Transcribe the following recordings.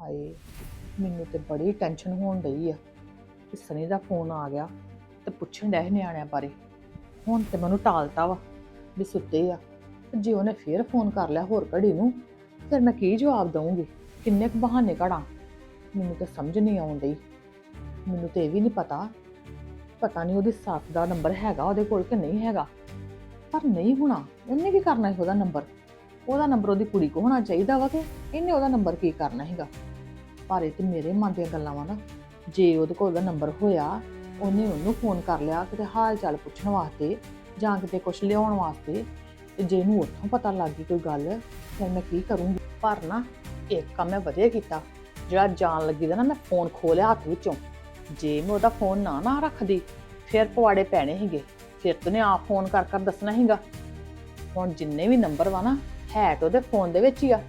ਹਾਏ, ਮੈਨੂੰ ਤੇ ਬੜੀ ਟੈਨਸ਼ਨ ਹੋਣ ਡਈ ਆ ਕਿ ਸਨੀ ਦਾ ਫੋਨ ਆ ਗਿਆ ਤੇ ਪੁੱਛਣ ਡਿਆ ਸੀ ਨਿਆਣਿਆਂ ਬਾਰੇ। ਹੁਣ ਤੇ ਮੈਨੂੰ ਟਾਲਤਾ ਵਾ ਵੀ ਸੁੱਤੇ ਆ। ਤੇ ਜੇ ਉਹਨੇ ਫੇਰ ਫੋਨ ਕਰ ਲਿਆ ਹੋਰ ਘੜੀ ਨੂੰ, ਫਿਰ ਮੈਂ ਕੀ ਜਵਾਬ ਦਵਾਂਗੀ ਕਿੰਨੇ ਕੁ ਬਹਾਨੇ ਘੜਾਂ ਮੈਨੂੰ ਤਾਂ ਸਮਝ ਨਹੀਂ ਆਉਣ ਡਈ। ਮੈਨੂੰ ਤੇ ਇਹ ਵੀ ਨਹੀਂ ਪਤਾ। ਪਤਾ ਨਹੀਂ ਉਹਦੀ ਸੱਸ ਦਾ ਨੰਬਰ ਹੈਗਾ ਉਹਦੇ ਕੋਲ ਕਿ ਨਹੀਂ ਹੈਗਾ। ਪਰ ਨਹੀਂ ਹੋਣਾ, ਉਹਨੇ ਕੀ ਕਰਨਾ ਸੀ ਉਹਦਾ ਨੰਬਰ ਉਹਦਾ ਨੰਬਰ ਉਹਦੀ ਕੁੜੀ ਕੋ ਹੋਣਾ ਚਾਹੀਦਾ ਵਾ ਕਿ ਇਹਨੇ ਉਹਦਾ ਨੰਬਰ ਕੀ ਕਰਨਾ ਹੈਗਾ ਪਰ ਇਹ ਤੇ ਮੇਰੇ ਮਨ ਦੀਆਂ ਗੱਲਾਂ ਵਾ ਨਾ। ਜੇ ਉਹਦੇ ਕੋਲ ਉਹਦਾ ਨੰਬਰ ਹੋਇਆ, ਉਹਨੇ ਉਹਨੂੰ ਫੋਨ ਕਰ ਲਿਆ ਕਿਤੇ ਹਾਲ ਚਾਲ ਪੁੱਛਣ ਵਾਸਤੇ ਜਾਂ ਕਿਤੇ ਕੁਝ ਲਿਆਉਣ ਵਾਸਤੇ, ਤੇ ਜੇ ਇਹਨੂੰ ਉੱਥੋਂ ਪਤਾ ਲੱਗ ਗਈ ਕੋਈ ਗੱਲ, ਫਿਰ ਮੈਂ ਕੀ ਕਰੂੰਗੀ? ਪਰ ਨਾ, ਇੱਕ ਕੰਮ ਮੈਂ ਵਧੀਆ ਕੀਤਾ। ਜਿਹੜਾ ਜਾਣ ਲੱਗੀ ਦਾ ਨਾ ਮੈਂ ਫੋਨ ਖੋਲਿਆ ਹੱਥ ਵਿੱਚੋਂ। ਜੇ ਮੈਂ ਉਹਦਾ ਫੋਨ ਨਾ ਨਾ ਰੱਖਦੀ, ਫਿਰ ਪਵਾੜੇ ਪੈਣੇ ਸੀਗੇ। ਫਿਰ ਤੂੰ ਆਪ ਫੋਨ ਕਰ ਕਰ ਦੱਸਣਾ ਸੀਗਾ। ਹੁਣ ਜਿੰਨੇ ਵੀ ਨੰਬਰ ਵਾ ਨਾ, ਹੈ ਤਾਂ ਉਹਦੇ ਫੋਨ ਦੇ ਵਿੱਚ ਹੀ ਆ।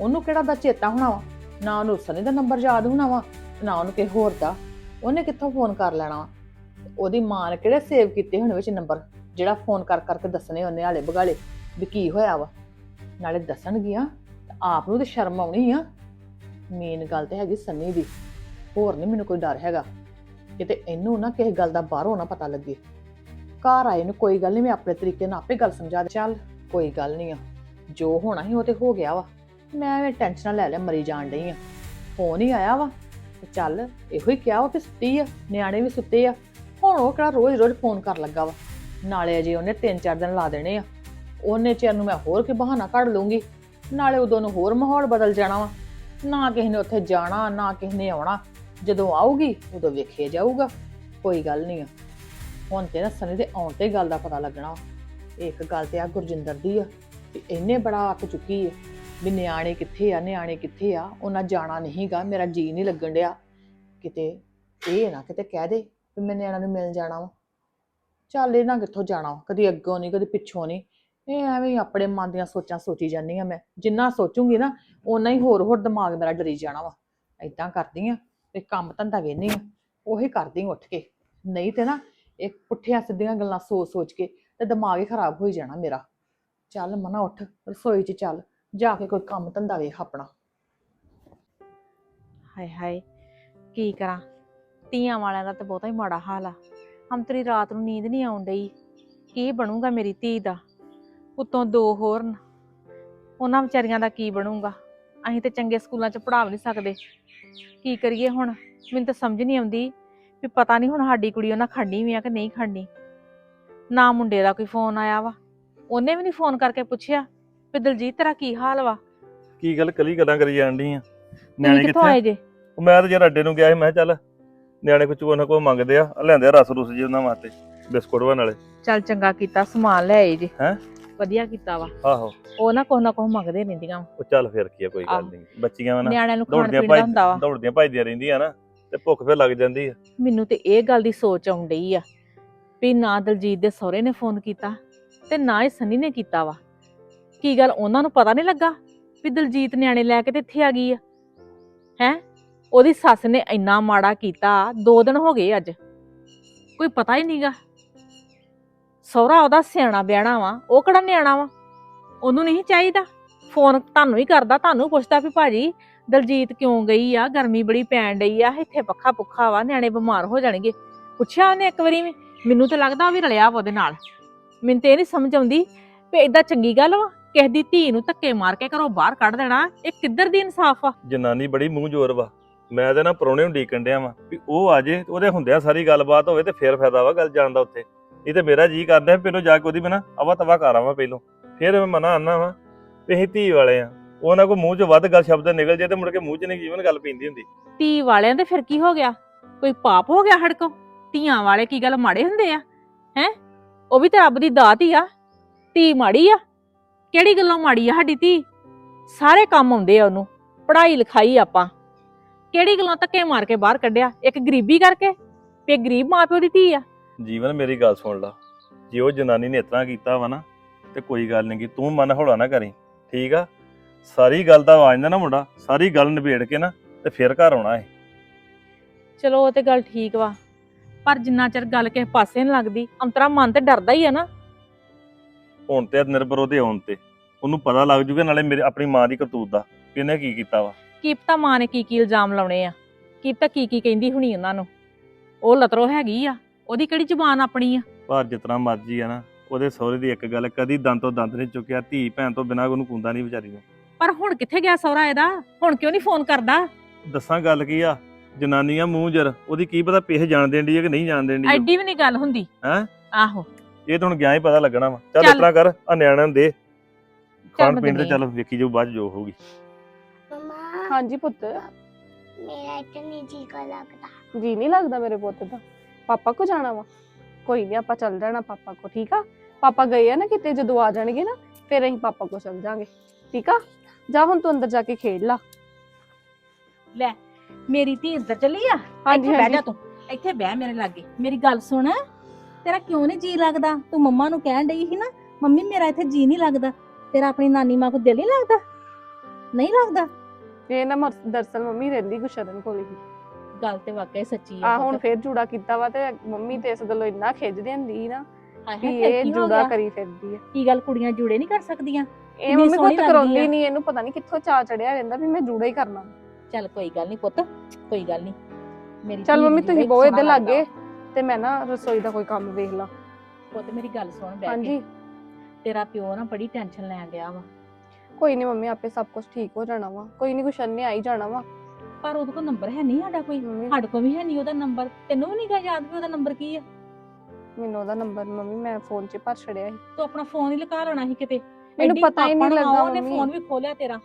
ਉਹਨੂੰ ਕਿਹੜਾ ਦਾ ਚੇਤਾ ਹੋਣਾ ਵਾ? ਨਾ ਉਹਨੂੰ ਸਨੀ ਦਾ ਨੰਬਰ ਯਾਦ ਹੋਣਾ ਵਾ, ਨਾ ਉਹਨੂੰ ਕਿਸੇ ਹੋਰ ਦਾ। ਉਹਨੇ ਕਿੱਥੋਂ ਫੋਨ ਕਰ ਲੈਣਾ ਵਾ? ਉਹਦੀ ਮਾਂ ਨੇ ਕਿਹੜੇ ਸੇਵ ਕੀਤੇ ਹੋਣੇ ਵਿੱਚ ਨੰਬਰ? ਜਿਹੜਾ ਫੋਨ ਕਰ ਕਰਕੇ ਦੱਸਣੇ ਉਹਨੇ ਹਾਲੇ ਬਗਾਲੇ ਵੀ ਕੀ ਹੋਇਆ ਵਾ? ਨਾਲੇ ਦੱਸਣਗੀਆਂ, ਤਾਂ ਆਪ ਨੂੰ ਤੇ ਸ਼ਰਮ ਆਉਣੀ ਆ। ਮੇਨ ਗੱਲ ਤੇ ਹੈਗੀ ਸੰਨੀ ਦੀ। ਹੋਰ ਨਹੀਂ ਮੈਨੂੰ ਕੋਈ ਡਰ ਹੈਗਾ। ਕਿਤੇ ਇਹਨੂੰ ਨਾ ਕਿਸੇ ਗੱਲ ਦਾ ਬਾਹਰੋਂ ਨਾ ਪਤਾ ਲੱਗੇ। ਘਰ ਆਏ ਨੂੰ ਕੋਈ ਗੱਲ ਨਹੀਂ ਮੈਂ ਆਪਣੇ ਤਰੀਕੇ ਨਾਲ ਆਪੇ ਗੱਲ ਸਮਝਾ ਦੇ। ਚੱਲ, ਕੋਈ ਗੱਲ ਨਹੀਂ ਆ। ਜੋ ਹੋਣਾ ਸੀ ਉਹ ਤੇ ਹੋ ਗਿਆ ਵਾ। ਮੈਂ ਐਵੇਂ ਟੈਨਸ਼ਨ ਲੈ ਲਿਆ, ਮਰੀ ਜਾਣ ਡਈ ਆ। ਫੋਨ ਹੀ ਆਇਆ ਵਾ, ਤੇ ਚੱਲ, ਇਹੋ ਹੀ ਕਿਹਾ ਵਾ ਕਿ ਸੁੱਤੀ ਆ, ਨਿਆਣੇ ਵੀ ਸੁੱਤੇ ਆ। ਹੁਣ ਉਹ ਕਿਹੜਾ ਰੋਜ਼-ਰੋਜ਼ ਫੋਨ ਕਰ ਲੱਗਾ ਵਾ। ਨਾਲੇ ਅਜੇ ਉਹਨੇ 3-4 ਦਿਨ ਲਾ ਦੇਣੇ ਆ। ਉਹਨੇ ਚਿਰ ਨੂੰ ਮੈਂ ਹੋਰ ਕੀ ਬਹਾਨਾ ਕੱਢ ਲੂੰਗੀ। ਨਾਲੇ ਉਦੋਂ ਨੂੰ ਹੋਰ ਮਾਹੌਲ ਬਦਲ ਜਾਣਾ ਵਾ। ਨਾ ਕਿਸੇ ਨੇ ਉੱਥੇ ਜਾਣਾ, ਨਾ ਕਿਸੇ ਨੇ ਆਉਣਾ। ਜਦੋਂ ਆਊਗੀ, ਉਦੋਂ ਵੇਖਿਆ ਜਾਊਗਾ। ਕੋਈ ਗੱਲ ਨਹੀਂ ਆ। ਹੁਣ ਤੇ ਨਾ ਸਨੀ ਦੇ ਆਉਣ ਤੇ ਗੱਲ ਦਾ ਪਤਾ ਲੱਗਣਾ ਵਾ। ਇੱਕ ਗੱਲ ਤੇ ਆ ਗੁਰਜਿੰਦਰ ਦੀ ਆ, ਵੀ ਇਹਨੇ ਬੜਾ ਅੱਕ ਚੁੱਕੀ ਹੈ ਵੀ ਨਿਆਣੇ ਕਿੱਥੇ ਆ, ਨਿਆਣੇ ਕਿੱਥੇ ਆ? ਉਹਨਾਂ ਜਾਣਾ ਨਹੀਂਗਾ, ਮੇਰਾ ਜੀ ਨਹੀਂ ਲੱਗਣ ਡਿਆ। ਕਿਤੇ ਇਹ ਨਾ ਕਿਤੇ ਕਹਿ ਦੇ ਵੀ ਮੈਂ ਨਿਆਣਿਆਂ ਨੂੰ ਮਿਲ ਜਾਣਾ ਵਾ। ਚੱਲ ਇਹ ਨਾ ਕਿੱਥੋਂ ਜਾਣਾ ਵਾ? ਕਦੀ ਅੱਗੋਂ ਨਹੀਂ ਕਦੀ ਪਿੱਛੋਂ ਨਹੀਂ ਇਹ ਐਵੇਂ ਹੀ ਆਪਣੇ ਮਨ ਦੀਆਂ ਸੋਚਾਂ ਸੋਚੀ ਜਾਂਦੀ ਆ ਮੈਂ। ਜਿੰਨਾ ਸੋਚੂੰਗੀ ਨਾ, ਓਨਾ ਹੀ ਹੋਰ ਹੋਰ ਦਿਮਾਗ ਮੇਰਾ ਡਰੀ ਜਾਣਾ ਵਾ। ਐਦਾਂ ਕਰਦੀ ਆ, ਤੇ ਕੰਮ ਧੰਦਾ ਵੇਨੀ ਆ। ਉਹੀ ਕਰਦੀ ਉੱਠ ਕੇ। ਨਹੀਂ ਤੇ ਨਾ ਇਹ ਪੁੱਠੀਆਂ ਸਿੱਧੀਆਂ ਗੱਲਾਂ ਸੋਚ ਸੋਚ ਕੇ ਤੇ ਦਿਮਾਗ ਹੀ ਖਰਾਬ ਹੋਈ ਜਾਣਾ ਮੇਰਾ। ਚੱਲ ਮਨਾ ਉੱਠ, ਰਸੋਈ 'ਚ ਚੱਲ। ਜਾ ਕੇ ਕੋਈ ਕੰਮ ਧੰਦਾ ਵੇਖ ਆਪਣਾ। ਹਾਏ ਹਾਏ, ਕੀ ਕਰਾਂ? ਧੀਆਂ ਵਾਲਿਆਂ ਦਾ ਤਾਂ ਬਹੁਤਾ ਹੀ ਮਾੜਾ ਹਾਲ ਆ। ਹਮਤਰੀ ਰਾਤ ਨੂੰ ਨੀਂਦ ਨਹੀਂ ਆਉਣ ਡਈ। ਕੀ ਬਣੂਗਾ ਮੇਰੀ ਧੀ ਦਾ? ਉਤੋਂ ਦੋ ਹੋਰ ਨ। ਉਹਨਾਂ ਵਿਚਾਰੀਆਂ ਦਾ ਕੀ ਬਣੂਗਾ? ਅਸੀਂ ਤੇ ਚੰਗੇ ਸਕੂਲਾਂ 'ਚ ਪੜ੍ਹਾ ਵੀ ਨਹੀਂ ਸਕਦੇ। ਕੀ ਕਰੀਏ ਹੁਣ? ਮੈਨੂੰ ਤਾਂ ਸਮਝ ਨਹੀਂ ਆਉਂਦੀ ਵੀ ਪਤਾ ਨਹੀਂ ਹੁਣ ਸਾਡੀ ਕੁੜੀ ਉਹਨਾਂ ਖੜਨੀ ਵੀ ਆ ਕਿ ਨਹੀਂ ਖੜਨੀ ਨਾ ਮੁੰਡੇ ਦਾ ਕੋਈ ਫੋਨ ਆਇਆ ਵਾ। ਉਹਨੇ ਵੀ ਨਹੀਂ ਫੋਨ ਕਰਕੇ ਪੁੱਛਿਆ ਵੀ ਦਲਜੀਤ ਤੇਰਾ ਕੀ ਹਾਲ ਵਾ? ਕੀ ਗੱਲ ਕਲੀ ਗੱਲਾਂ ਕਰੀ ਜਾਣ ਡਈ ਆ? ਤੁਸੀਂ ਨਿਆਣੇ ਕਿੱਥੋਂ ਕਿੱਥੇ ਆਏ ਜੇ? ਉਹ ਮੈਂ ਤਾਂ ਯਾਰ ਅੱਡੇ ਨੂੰ ਗਿਆ ਸੀ ਮੈਂ ਕਿਹਾ ਚੱਲ ਨਿਆਣੇ ਕੁਝ ਕੋ ਨਾ ਕੋ ਮੰਗਦੇ ਆ ਆਹ ਲਿਆਂਦੇ ਆ ਰਸ ਰੁਸ ਜੀ ਉਹਨਾਂ ਵਾਸਤੇ ਬਿਸਕੁਟ ਬਣ ਵਾਲੇ। ਚੱਲ ਚੰਗਾ ਕੀਤਾ ਸਮਾਨ ਲੈ ਆਏ ਜੀ। ਹੈਂ? ਵਧੀਆ ਕੀਤਾ ਵਾ। ਆਹੋ। ਉਹ ਨਾ ਕੁਛ ਨਾ ਕੁਛ ਮੰਗਦੇ ਰਹਿੰਦੀਆਂ ਵਾਂ। ਉਹ ਚੱਲ ਫਿਰ ਕੀ ਆ ਕੋਈ ਗੱਲ ਆਹੋ। ਨਹੀਂ। ਬੱਚੀਆਂ ਵਾ ਨਾ ਨਿਆਣਿਆਂ ਨੂੰ ਖਾਣ ਦੌੜਦੀਆਂ ਪੀਣ ਦਾ ਹੁੰਦਾ ਵਾ। ਭੱਜ ਦੌੜਦੀਆਂ ਭੱਜਦੀਆਂ ਰਹਿੰਦੀਆਂ ਨਾ ਤੇ ਭੁੱਖ ਫਿਰ ਲੱਗ ਜਾਂਦੀ ਆ। ਮੈਨੂੰ ਤੇ ਇਹ ਗੱਲ ਦੀ ਸੋਚ ਆਉਣ ਡਈ ਆ ਵੀ ਨਾ ਦਲਜੀਤ ਦੇ ਸਹੁਰੇ ਨੇ ਫੋਨ ਕੀਤਾ ਤੇ ਨਾ ਹੀ ਸਨੀ ਨੇ ਕੀਤਾ ਵਾ। ਕੀ ਗੱਲ ਉਹਨਾਂ ਨੂੰ ਪਤਾ ਨਹੀਂ ਲੱਗਾ ਵੀ ਦਲਜੀਤ ਨਿਆਣੇ ਲੈ ਕੇ ਤੇ ਇੱਥੇ ਆ ਗਈ ਆ? ਹੈ? ਉਹਦੀ ਸੱਸ ਨੇ ਇੰਨਾ ਮਾੜਾ ਕੀਤਾ, ਦੋ ਦਿਨ ਹੋ ਗਏ ਅੱਜ। ਕੋਈ ਪਤਾ ਹੀ ਨਹੀਂਗਾ। ਸਹੁਰਾ ਉਹਦਾ ਸਿਆਣਾ ਬਿਆਣਾ ਵਾ, ਉਹ ਕਿਹੜਾ ਨਿਆਣਾ ਵਾ? ਉਹਨੂੰ ਨਹੀਂ ਚਾਹੀਦਾ। ਫੋਨ ਤੁਹਾਨੂੰ ਹੀ ਕਰਦਾ, ਤੁਹਾਨੂੰ ਪੁੱਛਦਾ ਵੀ ਭਾਜੀ, ਦਲਜੀਤ ਕਿਉਂ ਗਈ ਆ? ਗਰਮੀ ਬੜੀ ਪੈਣ ਡਈ ਆ, ਇੱਥੇ ਪੱਖਾ ਪੁੱਖਾ ਵਾ, ਨਿਆਣੇ ਬਿਮਾਰ ਹੋ ਜਾਣਗੇ। ਪੁੱਛਿਆ ਉਹਨੇ ਇੱਕ ਵਾਰੀ ਵੀ? ਮੈਨੂੰ ਤਾਂ ਲੱਗਦਾ ਉਹ ਵੀ ਰਲਿਆ ਵਾ ਉਹਦੇ ਨਾਲ। ਮੈਨੂੰ ਤੇ ਇਹ ਨਹੀਂ ਸਮਝ ਆਉਂਦੀ ਵੀ ਏਦਾਂ ਚੰਗੀ ਗੱਲ ਵਾ। ਕਿਸੇ ਦੀ ਧੀ ਨੂੰ ਧੱਕੇ ਮਾਰ ਕੇ ਘਰੋਂ ਬਾਹਰ ਕੱਢ ਦੇਣਾ ਇਹ ਕਿੱਧਰ ਦੀ ਇਨਸਾਫ ਆ? ਜਨਾਨੀ ਬੜੀ ਮੂੰਹ ਜ਼ੋਰ ਵਾ। ਮੈਂ ਤੇ ਨਾ ਪਰੋਣੇ ਨੂੰ ਡੀਕਣ ਡਿਆ ਵਾ ਵੀ ਉਹ ਆ ਜੇ ਤੇ ਉਹਦੇ ਹੁੰਦਿਆਂ ਸਾਰੀ ਗੱਲਬਾਤ ਹੋਵੇ ਤੇ ਫੇਰ ਫਾਇਦਾ ਵਾ ਗੱਲ ਜਾਣ ਦਾ ਉੱਥੇ। ਇਹ ਤੇ ਮੇਰਾ ਜੀ ਕਰਦਾ ਵੀ ਪਹਿਲੋਂ ਜਾ ਕੇ ਉਹਦੀ ਮੈਂ ਨਾ ਅਵਾ ਤਵਾ ਕਰਾਵਾਂ ਪਹਿਲੋਂ। ਫੇਰ ਮੈਂ ਮਨਾ ਆਨਾ ਵਾ ਵੀ ਅਸੀਂ ਧੀ ਵਾਲੇ ਆ। ਉਹਨਾਂ ਕੋ ਮੂੰਹ 'ਚ ਵੱਧ ਗੱਲ ਸ਼ਬਦ ਨਿਕਲ ਜੇ ਤੇ ਮੁੜ ਕੇ ਮੂੰਹ 'ਚ ਨਹੀਂ ਜੀਵਨ ਗੱਲ ਪੈਂਦੀ ਹੁੰਦੀ। ਧੀ ਵਾਲਿਆਂ ਦੇ ਫਿਰ ਕੀ ਹੋ ਗਿਆ? ਕੋਈ ਪਾਪ ਹੋ ਗਿਆ ਹੜਕੋ ਧੀਆਂ ਵਾਲੇ ਕੀ ਗੱਲ ਮਾੜੇ ਹੁੰਦੇ ਆ? ਹੈ? ਉਹ ਵੀ ਤਾਂ ਰੱਬ ਦੀ ਦਾਤ ਹੀ ਆ। ਧੀ ਮਾੜੀ ਆ। ਕਿਹੜੀ ਗੱਲੋਂ ਮਾੜੀ ਆ ਸਾਡੀ ਧੀ? ਸਾਰੇ ਕੰਮ ਆਉਂਦੇ ਆ ਉਹਨੂੰ ਪੜ੍ਹਾਈ ਲਿਖਾਈ ਆਪਾਂ। ਕਿਹੜੀ ਗੱਲੋਂ ਧੱਕੇ ਮਾਰ ਕੇ ਬਾਹਰ ਕੱਢਿਆ? ਇੱਕ ਗਰੀਬੀ ਕਰਕੇ? ਇਹ ਗਰੀਬ ਮਾਪਿਓ ਦੀ ਧੀ ਆ। ਜੀਵਨ ਮੇਰੀ ਗੱਲ ਸੁਣ ਲਾ। ਜੇ ਉਹ ਜਨਾਨੀ ਨੇ ਇਤਨਾ ਕੀਤਾ ਵਾ ਨਾ ਤੇ ਕੋਈ ਗੱਲ ਨਹੀਂ ਗੀ ਤੂੰ ਮਨ ਹੌਲਾ ਨਾ ਕਰੀ। ਠੀਕ ਆ? ਸਾਰੀ ਗੱਲ ਦਾ ਆਵਾਜ਼ ਨਾ ਮੁੰਡਾ ਸਾਰੀ ਗੱਲ ਨਿਬੇੜ ਕੇ ਨਾ ਤੇ ਫਿਰ ਘਰ ਆਉਣਾ ਏ। ਚਲੋ ਉਹ ਤੇ ਗੱਲ ਠੀਕ ਵਾ। ਪਰ ਜਿੰਨਾ ਚਿਰ ਗੱਲ ਕਿਸੇ ਪਾਸੇ ਨਹੀਂ ਲੱਗਦੀ ਅੰਤਰਾ ਮਨ ਤੇ ਡਰਦਾ ਹੀ ਆ ਨਾ। ਹੁਣ ਤੇ ਨਿਰਭਰ ਉਹਦੇ ਆਉਣ ਤੇ। ਉਹਨੂੰ ਪਤਾ ਲੱਗ ਜੂਗਾ ਨਾਲੇ ਮੇਰੇ ਆਪਣੀ ਮਾਂ ਦੀ ਕਰਤੂਤ ਦਾ ਕਿ ਇਹਨੇ ਕੀ ਕੀਤਾ ਵਾ। ਕੀ ਪਤਾ ਮਾਂ ਨੇ ਕੀ ਕੀ ਇਲਜ਼ਾਮ ਲਾਉਣੇ ਆ। ਕੀ ਪਤਾ ਕੀ ਕੀ ਕਹਿੰਦੀ ਹੁਣੀ ਉਹਨਾਂ ਨੂੰ। ਉਹ ਲਤਰੋ ਹੈਗੀ ਆ। ਉਹਦੀ ਕਿਹੜੀ ਜ਼ੁਬਾਨ ਆਪਣੀ ਆ? ਪਰ ਜਿਤਨਾ ਮਰਜ਼ੀ ਆ ਨਾ ਉਹਦੇ ਸਹੁਰੇ ਦੀ ਇੱਕ ਗੱਲ ਕਦੀ ਦੰਦ ਤੋਂ ਦੰਦ ਨਹੀਂ ਚੁੱਕਿਆ ਧੀ ਭੈਣ ਤੋਂ ਬਿਨਾਂ ਉਹਨੂੰ ਕੁੰਦਾ ਨਹੀਂ ਵਿਚਾਰੀ ਨੂੰ। ਪਰ ਹੁਣ ਕਿੱਥੇ ਗਿਆ ਸਹੁਰਾ ਇਹਦਾ? ਹੁਣ ਕਿਉਂ ਨਹੀਂ ਫੋਨ ਕਰਦਾ? ਦੱਸਾਂ ਗੱਲ ਕੀ ਆ? ਜਨਾਨੀਆਂ ਮੂੰਹ ਜਰ ਉਹਦੀ ਕੀ ਪਤਾ ਪਿੱਛ ਜਾਣ ਦੇਂਦੀ ਹੈ ਕਿ ਨਹੀਂ ਜਾਣ ਦੇਂਦੀ ਐਡੀ ਵੀ ਨਹੀਂ ਗੱਲ ਹੁੰਦੀ। ਹੈਂ? ਆਹੋ। ਇਹ ਤਾਂ ਹੁਣ ਗਿਆ ਹੀ ਪਤਾ ਲੱਗਣਾ ਵਾ। ਚੱਲ ਚੱਲ। ਇਤਨਾ ਕਰ ਆ ਨਿਆਣਿਆਂ ਨੂੰ ਦੇ। ਖਾਣ ਮੈਂ ਪੀਣ ਤੇ ਦਿੰਦੀ। ਚੱਲ ਵੇਖੀ ਜਾਊ ਬਾਅਦ 'ਚ ਜੋ ਹੋਊਗੀ। ਮਮਾ। ਹਾਂਜੀ ਪੁੱਤ। ਮੇਰਾ ਇੱਥੇ ਨਹੀਂ ਜੀ ਕਾ ਲੱਗਦਾ। ਜੀ ਨਹੀਂ ਲੱਗਦਾ ਮੇਰੇ ਪੁੱਤ ਦਾ। ਪਾਪਾ ਕੋ ਜਾਣਾ ਵਾ? ਕੋਈ ਨਹੀਂ ਆਪਾਂ ਚੱਲ ਜਾਣਾ ਪਾਪਾ ਕੋ ਠੀਕ ਆ? ਪਾਪਾ ਗਏ ਆ ਨਾ ਕਿਤੇ ਜਦੋਂ ਆ ਜਾਣਗੇ ਨਾ ਫਿਰ ਅਸੀਂ ਪਾਪਾ ਕੋ ਚੱਲ ਜਾਾਂਗੇ। ਠੀਕ ਆ? ਜਾ ਹੁਣ ਤੂੰ ਅੰਦਰ ਜਾ ਕੇ ਖੇਡ ਲਾ। ਲੈ ਮੇਰੀ ਧੀ ਇੱਧਰ ਚੱਲੀ ਆ। ਹਾਂਜੀ ਇੱਥੇ ਬਹਿ ਹਾਂਜੀ। ਜਾ ਤੂੰ। ਇੱਥੇ ਬਹਿ ਮੇਰੇ ਲਾਗੇ। ਮੇਰੀ ਗੱਲ ਸੁਣ। ਤੇਰਾ ਕਿਉਂ ਨਹੀਂ ਜੀ ਲੱਗਦਾ? ਤੂੰ ਮੰਮਾ ਨੂੰ ਕਹਿਣ ਡਈ ਸੀ ਨਾ ਮੰਮੀ ਮੇਰਾ ਇੱਥੇ ਜੀ ਨਹੀਂ ਲੱਗਦਾ। ਤੇਰਾ ਆਪਣੀ ਨਾਨੀ ਮਾਂ ਕੋਲ ਦਿਲ ਨਹੀਂ ਲੱਗਦਾ? ਨਹੀਂ ਲੱਗਦਾ? ਇਹ ਨਾ ਮਰ- ਦਰਅਸਲ ਮੰਮੀ ਰਹਿੰਦੀ ਗੁਸ਼ਰਨ ਕੋਲ ਹੀ। ਗੱਲ ਤੇ ਵਾਕਿਆ ਸੱਚੀ ਆ ਹੁਣ ਫੇਰ ਜੂੜਾ ਕੀਤਾ ਵਾ ਤੇ ਮੰਮੀ ਤੇ ਇਸ ਗੱਲੋਂ ਇੰਨਾ ਖਿੱਚਦੀ ਹੁੰਦੀ ਨਾ ਹਾਏ ਵੀ ਹਾਏ, ਫਿਰ ਇਹ ਕੀ ਹੋ ਜੂੜਾ ਗਿਆ? ਕਰੀ ਫਿਰਦੀ ਆ। ਕੀ ਗੱਲ ਕੁੜੀਆਂ ਜੁੜੇ ਨਹੀਂ ਕਰ ਸਕਦੀਆਂ? ਇਹ ਕਿੰਨੀ ਮੰਮੀ ਸੋਹਣੀ ਕੋਲ ਲੱਗਦੀ ਕਰਾਉਂਦੀ ਆ। ਨਹੀਂ ਇਹਨੂੰ ਪਤਾ ਨਹੀਂ ਕਿੱਥੋਂ ਚਾ ਚੜਿਆ ਰਹਿੰਦਾ ਵੀ ਮੈਂ ਜੂੜਾ ਹੀ ਕਰਨਾ। ਚੱਲ ਕੋਈ ਗੱਲ ਨਹੀਂ ਪੁੱਤ ਕੋਈ ਗੱਲ ਨਹੀਂ ਮੇਰੀ ਚੱਲ ਧੀ ਮੰਮੀ ਨੂੰ ਤੁਸੀਂ ਜਿਹੜਾ ਬਹੁਤ ਇਹਦੇ ਸੋਹਣਾ ਲੱਗਦਾ ਲੱਗੇ। ਤੇ ਮੈਂ ਨਾ ਰਸੋਈ ਦਾ ਕੋਈ ਕੰਮ ਵੇਖ ਲਾ। ਪੁੱਤ ਮੇਰੀ ਗੱਲ ਸੁਣ ਕੇ। ਹਾਂਜੀ। ਤੇਰਾ ਪਿਓ ਨਾ ਬੜੀ ਟੈਨਸ਼ਨ ਲੈਣ ਡਿਆ ਵਾ। ਕੋਈ ਨਹੀਂ ਮੰਮੀ ਆਪੇ ਸਭ ਕੁਝ ਠੀਕ ਹੋ ਜਾਣਾ ਵਾ। ਕੋਈ ਨਹੀਂ ਗੁਸ਼ਨ ਨੇ ਆਈ ਜਾਣਾ ਵਾ। ਪਰ ਉਹਦੇ ਕੋਲ ਨੰਬਰ ਹੈ ਨਹੀਂ ਸਾਡਾ ਕੋਈ। ਮੰਮੀ। ਸਾਡੇ ਕੋਲ ਵੀ ਹੈ ਨਹੀਂ ਉਹਦਾ ਨੰਬਰ। ਤੈਨੂੰ ਵੀ ਨਹੀਂ ਗਾ ਯਾਦ ਵੀ ਉਹਦਾ ਨੰਬਰ ਕੀ ਆ? ਮੈਨੂੰ ਉਹਦਾ ਨੰਬਰ ਮੰਮੀ ਮੈਂ ਫੋਨ 'ਚ ਭਰ ਛੜਿਆ ਸੀ। ਤੂੰ ਆਪਣਾ ਫੋਨ ਹੀ ਲਗਾ ਲੈਣਾ ਸੀ ਕਿਤੇ। ਮੈਨੂੰ ਐਡੀ ਪਤਾ ਹੀ ਨਹੀਂ ਪਾਪਾ ਨੂੰ ਲੱਗਾ ਉਹਨੇ ਮੰਮੀ। ਫੋਨ ਵੀ ਖੋਲਿਆ ਤੇਰਾ।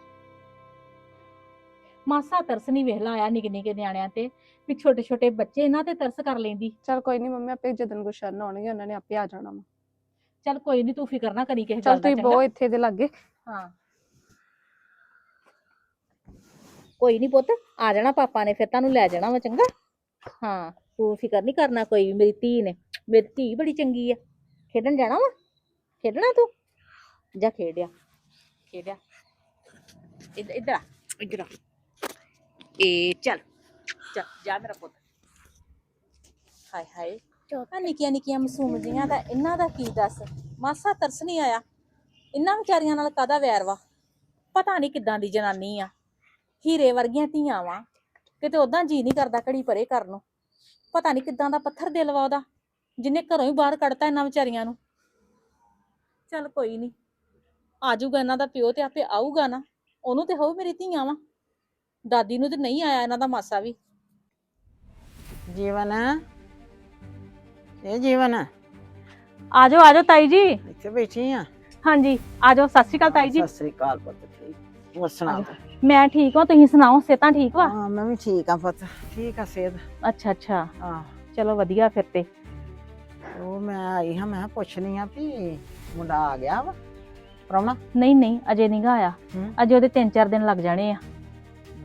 ਮਾਸਾ ਤਰਸ ਨਹੀਂ ਵੇਖਲਾ ਆਇਆ ਨਿੱਕੇ ਨਿੱਕੇ ਨਿਆਣਿਆਂ ਤੇ ਵੀ ਛੋਟੇ ਛੋਟੇ ਬੱਚੇ ਇਹਨਾਂ ਤੇ ਤਰਸ ਕਰ ਲੈਂਦੀ। ਚਲ ਕੋਈ ਨਹੀਂ ਮੰਮੀ ਆਪੇ ਜਦੋਂ ਗੁਸ਼ਨ ਆਉਣਗੇ ਉਹਨਾਂ ਨੇ ਆਪੇ ਆ ਜਾਣਾ ਵਾ। ਚੱਲ ਕੋਈ ਨਹੀਂ ਤੂੰ ਫਿਕਰ ਨਾ ਕਰੀ ਕਿਸੇ ਚਲ ਗੱਲ ਦਾ ਤੁਸੀਂ ਚੰਗਾ? ਬਹੁਤ ਇੱਥੇ ਦੇ ਲੱਗੇ। ਹਾਂ। ਕੋਈ ਨਹੀਂ ਪੁੱਤ ਆ ਜਾਣਾ ਪਾਪਾ ਨੇ ਫਿਰ ਤੁਹਾਨੂੰ ਲੈ ਜਾਣਾ ਵਾ ਚੰਗਾ? ਹਾਂ ਤੂੰ ਫਿਕਰ ਨਹੀਂ ਕਰਨਾ ਕੋਈ ਵੀ ਮੇਰੀ ਧੀ ਨੇ ਮੇਰੀ ਧੀ ਬੜੀ ਚੰਗੀ ਆ। ਖੇਡਣ ਜਾਣਾ ਵਾ? ਖੇਡਣਾ ਤੂੰ? ਜਾ ਖੇਡਿਆ ਖੇਡਿਆ। ਇੱਧਰ ਇੱਧਰ ਆ। ਇੱਧਰ ਆ। ਏ ਚੱਲ ਚੱਲ, ਜਾ ਮੇਰਾ ਪੁੱਤ। ਹਾਏ ਹਾਏ ਆ ਨਿੱਕੀਆਂ ਨਿੱਕੀਆਂ ਮਾਸੂਮ ਜੀਆਂ ਦਾ ਇਹਨਾਂ ਦਾ ਕੀ ਦੱਸ? ਮਾਸਾ ਤਰਸ ਨਹੀਂ ਆਇਆ? ਇਹਨਾਂ ਵਿਚਾਰੀਆਂ ਨਾਲ ਕਾਦਾ ਵੈਰ ਵਾ? ਪਤਾ ਨਹੀਂ ਕਿੱਦਾਂ ਦੀ ਜਨਾਨੀ ਆ। ਹੀਰੇ ਵਰਗੀਆਂ ਧੀਆਂ ਵਾ। ਕਿਤੇ ਉਦਾਂ ਜੀ ਨਹੀਂ ਕਰਦਾ ਘੜੀ ਪਰੇ ਕਰਨ ਨੂੰ। ਪਤਾ ਨਹੀਂ ਕਿੱਦਾਂ ਦਾ ਪੱਥਰ ਦਿਲ ਵਾ ਉਹਦਾ। ਜਿਹਨੇ ਘਰੋਂ ਹੀ ਬਾਹਰ ਕੱਢਤਾ ਇਹਨਾਂ ਵਿਚਾਰੀਆਂ ਨੂੰ। ਚੱਲ ਕੋਈ ਨਹੀਂ। ਆਜੂਗਾ ਇਹਨਾਂ ਦਾ ਪਿਓ ਤੇ ਆਪੇ ਆਊਗਾ ਨਾ। ਉਹਨੂੰ ਤੇ ਹੋਊ ਮੇਰੀ ਧੀਆਂ ਵਾ। ਦਾਦੀ ਨੂੰ ਤੇ ਨਹੀਂ ਆਇਆ ਇਹਨਾਂ ਦਾ ਮਾਸਾ ਵੀ। ਜੀਵਨ ਇਹ ਜੀਵਨ। ਆਜੋ ਆਜੋ ਤਾਈ ਜੀ। ਇੱਥੇ ਬੈਠੀ ਆ। ਹਾਂਜੀ ਆਜੋ ਸਤਿ ਸ਼੍ਰੀ ਅਕਾਲ ਤਾਈ ਜੀ। ਸਤਿ ਸ੍ਰੀ ਅਕਾਲ ਪੁੱਤ ਠੀਕ। ਹੋਰ ਸੁਣਾ ਤੂੰ? ਮੈਂ ਠੀਕ ਹਾਂ ਤੁਸੀਂ ਸੁਣਾਓ ਸਿਹਤਾਂ ਠੀਕ ਵਾ? ਹਾਂ ਮੈਂ ਵੀ ਠੀਕ ਆ ਪੁੱਤ ਠੀਕ ਆ ਸਿਹਤ। ਅੱਛਾ ਅੱਛਾ। ਹਾਂ। ਚਲੋ ਵਧੀਆ ਫਿਰ ਤੇ। ਉਹ ਮੈਂ ਆਈ ਹਾਂ ਮੈਂ ਕਿਹਾ ਪੁੱਛਣੀ ਆ ਵੀ ਮੁੰਡਾ ਆ ਗਿਆ ਵਾ ਪ੍ਰਾਹੁਣਾ? ਨਹੀਂ ਨਹੀਂ ਅਜੇ ਨਹੀਂ ਗਾ ਆਇਆ। ਹੂੰ। ਅਜੇ ਉਹਦੇ 3-4 ਦਿਨ ਲੱਗ ਜਾਣੇ ਆ।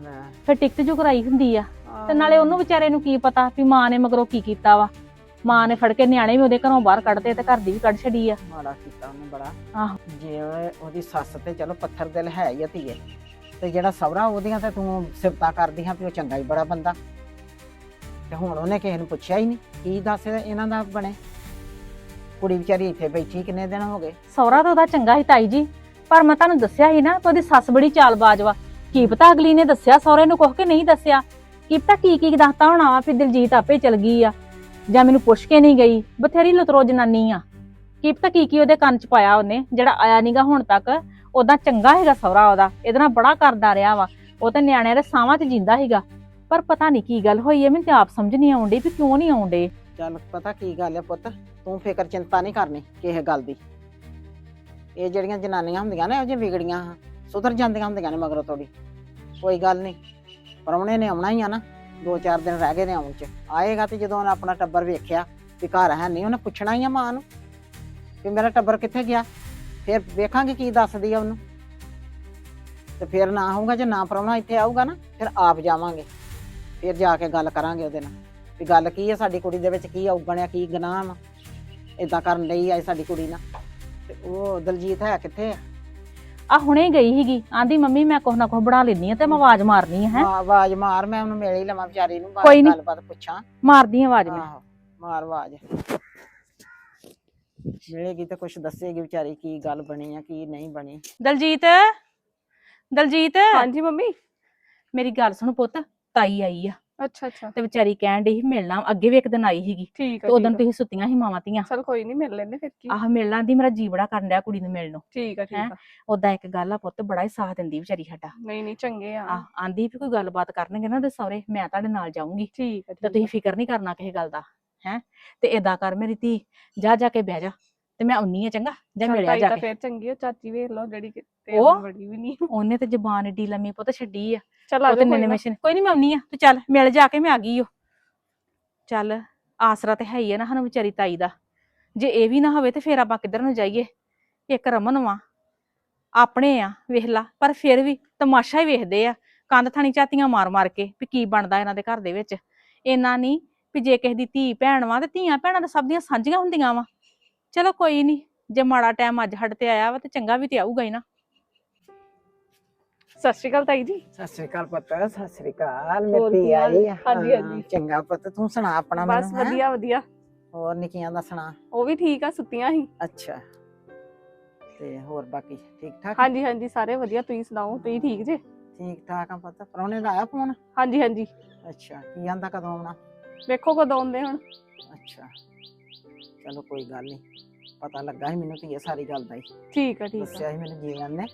ਲੈ। ਫਿਰ ਟਿਕਟ ਜੋ ਕਰਾਈ ਹੁੰਦੀ ਆ। ਤੇ ਨਾਲੇ ਉਹਨੂੰ ਵਿਚਾਰੇ ਨੂੰ ਕੀ ਪਤਾ ਵੀ ਮਾਂ ਨੇ ਮਗਰੋਂ ਕੀ ਕੀਤਾ ਵਾ। ਮਾਂ ਨੇ ਫੜ ਕੇ ਨਿਆਣੇ ਵੀ ਉਹਦੇ ਘਰੋਂ ਬਾਹਰ ਕੱਢਦੇ ਤੇ ਘਰ ਦੀ ਵੀ ਕੱਢ ਛੱਡੀ ਆ। ਮਾੜਾ ਕੀਤਾ ਉਹਨੇ ਬੜਾ। ਆਹੋ। ਜੇ ਉਹ- ਉਹਦੀ ਸੱਸ ਤੇ ਚਲੋ ਪੱਥਰ ਦਿਲ ਹੈ ਹੀ ਆ ਧੀਏ। ਤੇ ਜਿਹੜਾ ਸਵਰਾ ਉਹਦੀਆਂ ਤੇ ਤੂੰ ਸਿਫਤਾਂ ਕਰਦੀ ਹਾਂ ਵੀ ਉਹ ਚੰਗਾ ਹੀ ਬੜਾ ਬੰਦਾ। ਤੇ ਹੁਣ ਉਹਨੇ ਕਿਸੇ ਨੂੰ ਪੁੱਛਿਆ ਹੀ ਨਹੀਂ। ਕੀ ਦੱਸ ਇਹਨਾਂ ਦਾ ਬਣੇ ਕੁੜੀ ਵਿਚਾਰੀ ਇੱਥੇ ਬੈਠੀ ਕਿੰਨੇ ਦਿਨ ਹੋ ਗਏ? ਸਹੁਰਾ ਤਾਂ ਉਹਦਾ ਚੰਗਾ ਸੀ ਤਾਈ ਜੀ। ਪਰ ਮੈਂ ਤੁਹਾਨੂੰ ਦੱਸਿਆ ਸੀ ਨਾ ਕਿ ਉਹਦੀ ਸੱਸ ਬੜੀ ਚਾਲਬਾਜ਼ ਵਾ। ਕੀ ਪਤਾ ਅਗਲੀ ਨੇ ਦੱਸਿਆ, ਸਹੁਰੇ ਨੂੰ ਕੁਝ ਕੇ ਨਹੀਂ ਦੱਸਿਆ? ਕੀ ਪਤਾ ਕੀ ਕੀ ਦੱਸਤਾ ਹੋਣਾ ਵਾ ਵੀ ਦਿਲਜੀਤ ਆਪੇ ਚਲ ਗਈ ਆ? ਜਾਂ ਮੈਨੂੰ ਪੁੱਛ ਕੇ ਨਹੀਂ ਗਈ? ਬਥੇਰੀ ਲਤਰੋ ਜਨਾਨੀ ਆ। ਕੀ ਪਤਾ ਕੀ ਕੀ ਉਹਦੇ ਕੰਨ ਚ ਪਾਇਆ ਉਹਨੇ, ਜਿਹੜਾ ਆਇਆ ਨਹੀਂਗਾ ਹੁਣ ਤੱਕ? ਉਹਦਾ ਚੰਗਾ ਹੈਗਾ ਸਹੁਰਾ ਉਹਦਾ। ਇਹਦੇ ਨਾਲ ਬੜਾ ਕਰਦਾ ਰਿਹਾ ਵਾ। ਉਹ ਤਾਂ ਨਿਆਣਿਆਂ ਦੇ ਸਾਹਾਂ 'ਚ ਜਿੰਦਾ ਹੈਗਾ ਪਰ ਪਤਾ ਨਹੀਂ ਕੀ ਗੱਲ ਹੋਈ ਹੈ ਮੈਨੂੰ ਤੇ ਆਪ ਸਮਝ ਨਹੀਂ ਆਉਂਦੀ ਵੀ ਕਿਉਂ ਨਹੀਂ ਆਉਂਦੇ ਚੱਲ ਪਤਾ ਕੀ ਗੱਲ ਹੈ ਪੁੱਤ, ਤੂੰ ਫਿਕਰ ਚਿੰਤਾ ਨਹੀਂ ਕਰਨੀ ਕਿਸੇ ਗੱਲ ਦੀ। ਇਹ ਜਿਹੜੀਆਂ ਜਨਾਨੀਆਂ ਹੁੰਦੀਆਂ ਨੇ ਉਹ ਜਿਹੀਆਂ ਵਿਗੜੀਆਂ ਸੁਧਰ ਜਾਂਦੀਆਂ ਹੁੰਦੀਆਂ ਨੇ ਮਗਰੋਂ ਤੋੜੀ ਕੋਈ ਗੱਲ ਨਹੀਂ ਪਰਉਣੇ ਨੇ ਆਉਣਾ ਹੀ ਆ ਨਾ, ਦੋ ਚਾਰ ਦਿਨ ਰਹਿ ਗਏ ਨੇ ਆਉਣ ਚ। ਆਏਗਾ ਤੇ ਜਦੋਂ ਉਹਨੇ ਆਪਣਾ ਟੱਬਰ ਵੇਖਿਆ ਵੀ ਘਰ ਹੈ ਨਹੀਂ, ਉਹਨੇ ਪੁੱਛਣਾ ਹੀ ਆ ਮਾਂ ਨੂੰ ਵੀ ਮੇਰਾ ਟੱਬਰ ਕਿੱਥੇ ਗਿਆ? ਫਿਰ ਵੇਖਾਂਗੇ ਕੀ ਦੱਸਦੀ ਆ ਉਹਨੂੰ। ਤੇ ਫਿਰ ਨਾ ਆਊਗਾ ਜੇ ਨਾ ਪਰਉਣਾ ਇੱਥੇ ਆਊਗਾ ਨਾ, ਫਿਰ ਆਪ ਜਾਵਾਂਗੇ। ਫਿਰ ਜਾ ਕੇ ਗੱਲ ਕਰਾਂਗੇ ਉਹਦੇ ਨਾਲ। ਵੀ ਗੱਲ ਕੀ ਹੈ ਸਾਡੀ ਕੁੜੀ ਦੇ ਵਿੱਚ, ਕੀ ਔਗਣਿਆ ਕੀ ਗੁਨਾਹ ਵਾ। ਇਦਾਂ ਕਰਨ ਲਈ ਆਈ ਸਾਡੀ ਕੁੜੀ ਨਾਲ। ਤੇ ਉਹ ਦਲਜੀਤ ਹੈ ਕਿੱਥੇ ਆ? ਆ ਹੁਣੇ ਗਈ ਸੀਗੀ। ਆਂਦੀ ਮੰਮੀ ਮੈਂ ਕੁਛ ਨਾ ਕੁਛ ਬਣਾ ਲੈਣੀ ਆ ਤੇ ਮੈਂ ਆਵਾਜ਼ ਮਾਰਨੀ ਆ ਹੈ? ਆ- ਆਵਾਜ਼ ਮਾਰ ਮੈਂ ਉਹਨੂੰ ਮਿਲ ਹੀ ਲਵਾਂ ਵਿਚਾਰੀ ਨੂੰ ਬਾਅਦ ਕੋਈ ਨੀ। ਗੱਲਬਾਤ ਪੁੱਛਾਂ। ਮਾਰਦੀ ਆ ਆਵਾਜ਼ ਮੈਂ। ਆਹੋ ਮਾਰ ਆਵਾਜ਼। ਮਿਲੇਗੀ ਤੇ ਕੁਝ ਦੱਸੇਗੀ ਵਿਚਾਰੀ ਕੀ ਗੱਲ ਬਣੀ ਆ ਕੀ ਨਹੀਂ ਬਣੀ। ਦਲਜੀਤ ਦਲਜੀਤ। ਹਾਂਜੀ ਮੰਮੀ। ਮੇਰੀ ਗੱਲ ਸੁਣ ਪੁੱਤ ਤਾਈ ਆਈ ਆ। ਅੱਛਾ ਅੱਛਾ। ਤੇ ਵਿਚਾਰੀ ਕਹਿਣ ਡਈ ਸੀ ਮਿਲਣਾ ਅੱਗੇ ਵੀ ਇੱਕ ਦਿਨ ਆਈ ਸੀਗੀ ਠੀਕ ਤੇ ਆ ਉਦੋਂ ਠੀਕ ਤੁਸੀਂ ਸੁੱਤੀਆਂ ਸੀ ਮਾਵਾਂ ਧੀਆਂ। ਚੱਲ ਕੋਈ ਨਹੀਂ ਮਿਲ ਲੈਂਦੇ ਫਿਰ ਕੀ। ਆਹ ਮਿਲਣਾ ਦੀ ਮੇਰਾ ਜੀ ਬੜਾ ਕਰਨ ਡਿਆ ਕੁੜੀ ਨੂੰ ਮਿਲਣ ਨੂੰ। ਠੀਕ ਆ ਠੀਕ ਹੈਂ? ਆ। ਉਦਾਂ ਇੱਕ ਗੱਲ ਆ ਪੁੱਤ ਬੜਾ ਹੀ ਸਾਥ ਦਿੰਦੀ ਵਿਚਾਰੀ ਸਾਡਾ। ਨਹੀਂ ਨਹੀਂ ਚੰਗੇ ਆ। ਆ ਆਂਦੀ ਵੀ ਕੋਈ ਗੱਲਬਾਤ ਕਰਨਗੇ ਨਾ ਤੇ ਸਹੁਰੇ ਮੈਂ ਤੁਹਾਡੇ ਨਾਲ ਜਾਊਂਗੀ। ਠੀਕ ਆ ਤੇ ਠੀਕ ਤੁਸੀਂ ਫਿਕਰ ਨਹੀਂ ਕਰਨਾ ਕਿਸੇ ਗੱਲ ਦਾ ਹੈ? ਤੇ ਏਦਾਂ ਕਰ ਮੇਰੀ ਧੀ ਜਾ ਜਾ ਕੇ ਬਹਿ ਜਾ। ਤੇ ਮੈਂ ਉੰਨੀ ਆ ਚੰਗਾ ਜਾ ਮਿਲਿਆ ਜਾ ਤਾਂ ਕੇ। ਫਿਰ ਚੰਗੀ ਆ ਚਾਚੀ ਵੇਖ ਲਓ ਜਿਹੜੀ ਕਿਤੇ ਉਹ? ਬੜੀ ਵੀ ਨਹੀਂ ਉਹਨੇ ਤੇ ਜ਼ਬਾਨ ਏਡੀ ਲੰਮੀ ਪੁੱਤ ਛੱਡੀ ਆ। ਚੱਲ ਆ ਉਹ ਤੇ ਜਾਓ ਕੋਈ ਨਹੀਂ ਮੈਂ ਆਉਣੀ ਆ ਤੂੰ ਚੱਲ ਮਿਲ ਜਾ ਕੇ ਮੈਂ ਆ ਗਈ ਓ। ਚੱਲ ਆਸਰਾ ਤੇ ਹੈ ਹੀ ਆ ਨਾ ਸਾਨੂੰ ਵਿਚਾਰੀ ਤਾਈ ਦਾ। ਜੇ ਇਹ ਵੀ ਨਾ ਹੋਵੇ ਤੇ ਫੇਰ ਆਪਾਂ ਕਿੱਧਰ ਨੂੰ ਜਾਈਏ? ਇੱਕ ਰਮਨ ਵਾ। ਆਪਣੇ ਆ ਵੇਖ ਲਾ ਪਰ ਫਿਰ ਵੀ ਤਮਾਸ਼ਾ ਹੀ ਵੇਖਦੇ ਆ। ਕੰਧ ਥਾਣੀ ਝਾਤੀਆਂ ਮਾਰ ਮਾਰ ਕੇ ਵੀ ਕੀ ਬਣਦਾ ਇਹਨਾਂ ਦੇ ਘਰ ਦੇ ਵਿੱਚ। ਇੰਨਾ ਨਹੀਂ ਵੀ ਜੇ ਕਿਸੇ ਦੀ ਧੀ ਭੈਣ ਵਾ ਤੇ ਧੀਆਂ ਭੈਣਾਂ ਤਾਂ ਸਭ ਦੀਆਂ ਸਾਂਝੀਆਂ ਹੁੰਦੀਆਂ ਵਾ। ਚਲੋ ਕੋਈ ਨਹੀਂ ਜੇ ਮਾੜਾ ਟਾਈਮ ਅੱਜ ਹੱਡ ਤੇ ਆਇਆ ਵਾ ਤੇ ਚੰਗਾ ਵੀ ਤੇ ਆਊਗਾ ਹੀ ਨਾ। ਸਤਿ ਸ਼੍ਰੀ ਅਕਾਲ ਤਾਈ ਜੀ। ਸਤਿ ਸ੍ਰੀ ਅਕਾਲ ਪੁੱਤ ਸਤਿ ਸ੍ਰੀ ਅਕਾਲ ਹੋਰ ਹਾਲ? ਆਈ ਆ। ਹਾਂਜੀ, ਹਾਂ, ਹਾਂਜੀ। ਚੰਗਾ ਪੁੱਤ ਤੂੰ ਸੁਣਾ ਆਪਣਾ ਬਸ ਮੈਨੂੰ ਹੈਂ? ਵਧੀਆ ਵਧੀਆ। ਹੋਰ ਨਿੱਕੀਆਂ ਦਾ ਸੁਣਾ? ਉਹ ਵੀ ਠੀਕ ਆ ਸੁੱਤੀਆਂ ਸੀ। ਅੱਛਾ। ਤੇ ਹੋਰ ਬਾਕੀ ਠੀਕ ਠਾਕ? ਹਾਂਜੀ ਹਾਂਜੀ ਸਾਰੇ ਵਧੀਆ ਤੁਸੀਂ ਸੁਣਾਓ ਤੁਸੀਂ ਠੀਕ ਜੇ? ਠੀਕ ਠਾਕ ਆ ਪੁੱਤ ਪ੍ਰਾਹੁਣੇ ਦਾ ਆਇਆ ਫੋਨ? ਹਾਂਜੀ ਹਾਂਜੀ। ਅੱਛਾ ਕੀ ਆਂਦਾ ਕਦੋਂ ਆਉਣਾ? ਵੇਖੋ ਕਦੋਂ ਆਉਂਦੇ ਹੁਣ। ਅੱਛਾ। ਚਲੋ ਕੋਈ ਗੱਲ ਨਹੀਂ ਪਤਾ ਲੱਗਾ ਸੀ ਮੈਨੂੰ ਧੀਏ ਸਾਰੀ ਗੱਲ ਦਾ ਹੀ। ਠੀਕ ਆ ਠੀਕ ਆ। ਦੱਸਿਆ ਸੀ ਮੈਨੂੰ ਜੀਵਨ ਨੇ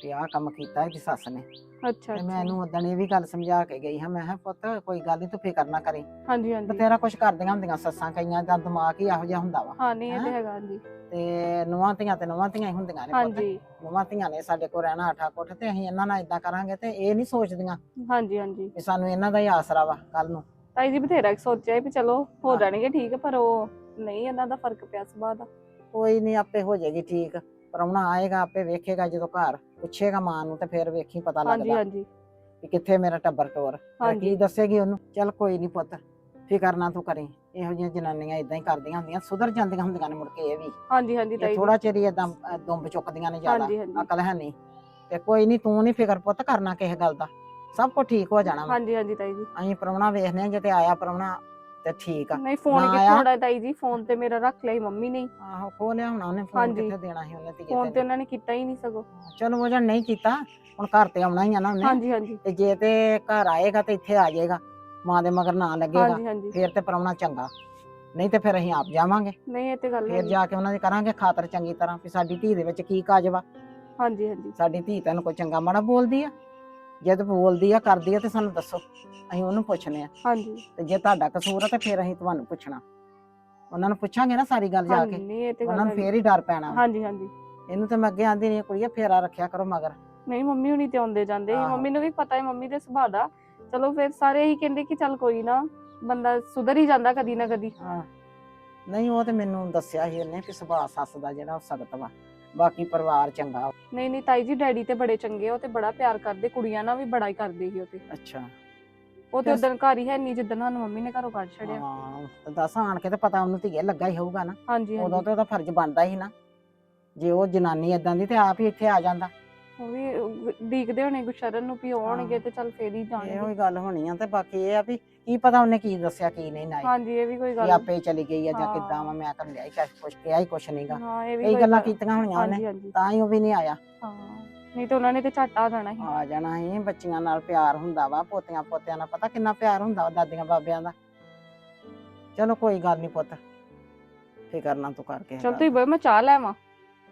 ਕਿ ਆਹ ਕੰਮ ਕੀਤਾ ਇਹਦੀ ਸੱਸ ਨੇ। ਅੱਛਾ ਤੇ ਮੈਂ ਅੱਛਾ। ਇਹਨੂੰ ਉਦੋਂ ਇਹ ਵੀ ਗੱਲ ਸਮਝਾ ਕੇ ਗਈ ਹਾਂ ਮੈਂ ਕਿਹਾ ਪੁੱਤ ਕੋਈ ਗੱਲ ਨਹੀਂ ਤੂੰ ਫਿਕਰ ਨਾ ਕਰੀ। ਹਾਂਜੀ ਹਾਂਜੀ। ਬਥੇਰਾ ਕੁਝ ਕਰਦੀਆਂ ਹੁੰਦੀਆਂ ਸੱਸਾਂ ਕਈਆਂ ਦਾ ਦਿਮਾਗ ਹੀ ਇਹੋ ਜਿਹਾ ਹੁੰਦਾ ਵਾ। ਹਾਂ ਨਹੀਂ ਇਹ ਤੇ ਹੈਂ? ਹੈਗਾ ਹਾਂਜੀ। ਤੇ ਨੂੰਹਾਂ ਧੀਆਂ ਤੇ ਨੂੰਹਾਂ ਧੀਆਂ ਹੀ ਹੁੰਦੀਆਂ ਨੇ ਪੁੱਤ। ਹਾਂਜੀ। ਨੂੰਹਾਂ ਧੀਆਂ ਨੇ ਸਾਡੇ ਕੋਲ ਰਹਿਣਾ ਆਠਾ ਕੋਠ ਤੇ ਅਸੀਂ ਇਹਨਾਂ ਨਾਲ ਇਦਾਂ ਕਰਾਂਗੇ ਤੇ ਇਹ ਨਹੀਂ ਸੋਚਦੀਆਂ ਹਾਂਜੀ ਹਾਂਜੀ। ਕਿ ਸਾਨੂੰ ਇਹਨਾਂ ਦਾ ਹੀ ਆਸਰਾ ਵਾ ਕੱਲ ਨੂੰ। ਤਾਈ ਜੀ ਬਥੇਰਾ ਸੋਚਿਆ ਵੀ ਚਲੋ ਹੋ ਹਾਂ। ਜਾਣਗੇ ਠੀਕ ਪਰ ਉਹ ਨਹੀਂ ਇਹਨਾਂ ਦਾ ਫ਼ਰਕ ਪਿਆ ਸੁਭਾਅ ਦਾ। ਕੋਈ ਨਹੀਂ ਆਪੇ ਹੋ ਜਾਏਗੀ ਠੀਕ। ਪ੍ਰਾਹੁਣਾ ਆਏਗਾ ਆਪੇ ਵੇਖੇਗਾ ਜਦੋਂ ਘਰ ਪੁੱਛੇਗਾ ਮਾਂ ਨੂੰ ਤੇ ਫਿਰ ਵੇਖੀ ਪਤਾ ਹਾਂਜੀ ਲੱਗਦਾ ਹਾਂਜੀ ਕਿ ਕਿੱਥੇ ਮੇਰਾ ਟੱਬਰ ਟੋਰ। ਫਿਰ ਹਾਂਜੀ। ਕੀ ਦੱਸੇਗੀ ਉਹਨੂੰ? ਚੱਲ ਕੋਈ ਨਹੀਂ ਪੁੱਤ ਫਿਕਰ ਨਾ ਤੂੰ ਕਰੀ। ਇਹੋ ਜਿਹੀਆਂ ਜਨਾਨੀਆਂ ਇਦਾਂ ਹੀ ਕਰਦੀਆਂ ਹੁੰਦੀਆਂ ਸੁਧਰ ਜਾਂਦੀਆਂ ਹੁੰਦੀਆਂ ਨੇ ਮੁੜ ਕੇ ਇਹ ਵੀ। ਹਾਂਜੀ ਹਾਂਜੀ ਤਾਈ ਇਹ ਜੀ। ਥੋੜਾ ਚਿਰ ਹੀ ਅਹ, ਦੁੰਬ ਚੁੱਕਦੀਆਂ ਨੇ ਜ਼ਿਆਦਾ ਹਾਂਜੀ ਹਾਂਜੀ। ਅਕਲ ਹੈ ਨਹੀਂ। ਤੇ ਕੋਈ ਨਹੀਂ ਤੂੰ ਨਹੀਂ ਫਿਕਰ ਪੁੱਤ ਕਰਨਾ ਕਿਸੇ ਗੱਲ ਦਾ। ਸਭ ਕੁਝ ਠੀਕ ਹੋ ਜਾਣਾ ਵਾ। ਹਾਂਜੀ ਹਾਂਜੀ ਤਾਈ ਜੀ। ਅਸੀਂ ਪ੍ਰਾਹੁਣਾ ਵੇਖਨੇ ਆ ਜੇ ਤੇ ਆਇਆ ਪ੍ਰਾਹੁਣਾ ਤੇ ਠੀਕ ਆ। ਨਹੀਂ ਫੋਨ ਨਾ ਕਿੱਥੋਂ ਆਇਆ? ਤਾਈ ਜੀ? ਫੋਨ ਤੇ ਮੇਰਾ ਰੱਖ ਲਿਆ ਸੀ ਮੰਮੀ ਨੇ ਹੀ। ਆਹੋ ਖੋ ਲਿਆ ਹੁਣ ਉਹਨੇ ਫੋਨ ਹਾਂਜੀ। ਕਿੱਥੇ ਦੇਣਾ ਸੀ ਉਹਨੇ ਫੋਨ ਤੇ। ਉਹਨਾਂ ਨੇ ਕੀਤਾ ਹੀ ਨਹੀਂ ਸਗੋਂ। ਚਲੋ ਉਹ ਜਣ ਨਹੀਂ ਕੀਤਾ ਹੁਣ ਘਰ ਤੇ ਆਉਣਾ ਹੀ ਆ ਨਾ ਉਹਨੇ। ਹਾਂਜੀ ਹਾਂਜੀ। ਤੇ ਜੇ ਤੇ ਘਰ ਆਏਗਾ ਤੇ ਇੱਥੇ ਆ ਜਾਏਗਾ ਮਾਂ ਦੇ ਮਗਰ ਨਾ ਲੱਗੇਗਾ ਹਾਂਜੀ ਹਾਂਜੀ। ਫੇਰ ਤੇ ਪ੍ਰਾਹੁਣਾ ਚੰਗਾ। ਨਹੀਂ ਤੇ ਫਿਰ ਅਸੀਂ ਆਪ ਜਾਵਾਂਗੇ। ਨਹੀਂ ਇਹ ਤੇ ਗੱਲ ਫੇਰ ਹੈਗੀ। ਜਾ ਕੇ ਉਹਨਾਂ ਦੀ ਕਰਾਂਗੇ ਖਾਤਰ ਚੰਗੀ ਤਰ੍ਹਾਂ ਵੀ ਸਾਡੀ ਧੀ ਦੇ ਵਿੱਚ ਕੀ ਕਾਜ ਵਾ। ਹਾਂਜੀ ਹਾਂਜੀ। ਸਾਡੀ ਧੀ ਤੈਨੂੰ ਕੋਈ ਚੰਗਾ ਮਾੜਾ ਬੋਲਦੀ ਆ? ਜੇ ਤੇ ਬੋਲਦੀ ਆ ਕਰਦੀ ਆ ਤੇ ਸਾਨੂੰ ਦੱਸੋ। ਅਸੀਂ ਉਹਨੂੰ ਪੁੱਛਨੇ ਆ। ਹਾਂਜੀ। ਤੇ ਜੇ ਤੁਹਾਡਾ ਕਸੂਰ ਆ ਤੇ ਫਿਰ ਅਸੀਂ ਤੁਹਾਨੂੰ ਪੁੱਛਣਾ। ਉਹਨਾਂ ਨੂੰ ਪੁੱਛਾਂਗੇ ਨਾ ਸਾਰੀ ਗੱਲ ਜਾ ਕੇ। ਨਹੀਂ ਇਹ ਤੇ ਉਹਨਾਂ ਨੂੰ। ਫੇਰ ਹੀ ਡਰ ਪੈਣਾ। ਹਾਂਜੀ ਹਾਂਜੀ। ਇਹਨੂੰ ਤੇ ਮੈਂ ਅੱਗੇ ਆਂਦੀ ਨਹੀਂ ਕੁੜੀਆ ਫੇਰਾ ਰੱਖਿਆ ਕਰੋ ਮਗਰ। ਨਹੀਂ ਮੰਮੀ ਹੁਣੀ ਤੇ ਆਉਂਦੇ ਜਾਂਦੇ। ਸੀ। ਮੰਮੀ ਨੂੰ ਵੀ ਪਤਾ ਹੈ ਮੰਮੀ ਦੇ ਸੁਭਾਅ ਦਾ। ਚਲੋ ਫਿਰ ਸਾਰੇ ਹੀ ਕਹਿੰਦੇ ਕਿ ਚੱਲ ਕੋਈ ਨਾ ਬੰਦਾ ਸੁਧਰ ਹੀ ਜਾਂਦਾ ਕਦੀ ਨਾ ਕਦੀ। ਹਾਂ। ਨਹੀਂ ਉਹ ਤੇ ਮੈਨੂੰ ਦੱਸਿਆ ਸੀ ਉਹਨੇ ਕਿ ਸੁਭਾਅ ਸੱਸ ਦਾ ਜਿਹੜਾ ਉਹ ਸਖਤ ਵਾ। ਬਾਕੀ ਪਰਿਵਾਰ ਚੰਗਾ। ਨਹੀਂ ਨਹੀਂ ਤਾਈ ਜੀ ਡੈਡੀ ਤੇ ਬੜੇ ਚੰਗੇ ਆ, ਉਹ ਤੇ ਬੜਾ ਪਿਆਰ ਕਰਦੇ ਕੁੜੀਆਂ ਨਾਲ ਵੀ ਬੜਾ ਹੀ ਕਰਦੇ ਸੀ ਉਹ ਤੇ। ਅੱਛਾ। ਉਹ ਤੇ ਉਦੋਂ ਘਰ ਹੀ ਹੈ ਨਹੀਂ ਜਿੱਦਣ ਸਾਨੂੰ ਮੰਮੀ ਨੇ ਘਰੋਂ ਕੱਢ ਛੜਿਆ ਹਾਂ ਤੇ ਦੱਸ ਆਣ ਕੇ ਤੇ ਪਤਾ ਉਹਨੂੰ ਧੀਏ ਲੱਗਾ ਹੀ ਹੋਊਗਾ ਨਾ। ਹਾਂਜੀ ਉਦੋਂ ਹਾਂਜੀ ਤੇ ਉਹਦਾ ਫਰਜ਼ ਬਣਦਾ ਹੀ ਨਾ। ਜੇ ਉਹ ਜਨਾਨੀ ਇਦਾਂ ਦੀ ਤੇ ਆਪ ਹੀ ਇੱਥੇ ਆ ਜਾਂਦਾ। ਉਹ ਵੀ ਦੇਖਦੇ ਹੋਣੇ ਗੁਸ਼ਰਨ ਨੂੰ ਵੀ ਆਉਣਗੇ ਤੇ ਚੱਲ ਫੇਰ ਹੀ ਇਹੋ ਜਾਣਗੇ। ਹੀ ਗੱਲ ਹੋਣੀ ਆ ਤੇ ਬਾਕੀ ਇਹ ਆ ਵੀ ਕੀ ਪਤਾ ਉਹਨੇ ਕੀ ਦੱਸਿਆ ਕੀ ਨਹੀਂ ਨਾ ਹਾਂਜੀ ਇਹ ਵੀ ਕੋਈ ਕਿ ਗੱਲ ਆਪੇ ਹੀ ਚਲੀ ਗਈ ਆ ਜਾਂ ਹਾਂ। ਕਿੱਦਾਂ ਵਾ ਮੈਂ ਕਰ ਲਿਆ ਹੀ ਕੁਛ ਕਿਹਾ ਹੀ ਕੁਛ ਨਹੀਂਗਾ ਹਾਂ ਇਹ ਵੀ ਇਹ ਕੋਈ ਗੱਲਾਂ ਗੱਲ- ਕੀਤੀਆਂ ਹੋਣੀਆਂ ਉਹਨੇ ਹਾਂਜੀ ਤਾਂ ਹੀ ਉਹ ਵੀ ਨਹੀਂ ਆਇਆ। ਹਾਂ ਨਹੀਂ ਤੇ ਉਹਨਾਂ ਨੇ ਤੇ ਝੱਟ ਆ ਜਾਣਾ ਸੀ। ਆ ਜਾਣਾ ਹੀ ਬੱਚੀਆਂ ਨਾਲ ਪਿਆਰ ਹੁੰਦਾ ਵਾ ਪੋਤੀਆਂ ਪੋਤਿਆਂ ਨਾਲ ਪਤਾ ਕਿੰਨਾ ਪਿਆਰ ਹੁੰਦਾ ਵਾ ਦਾਦੀਆਂ ਬਾਬਿਆਂ ਦਾ। ਚਲੋ ਕੋਈ ਗੱਲ ਨਹੀਂ ਪੁੱਤ ਫਿਕਰ ਨਾ ਤੂੰ ਕਰਕੇ ਚਲ ਬਈ ਮੈਂ ਚਾਹ ਲੈਵਾਂ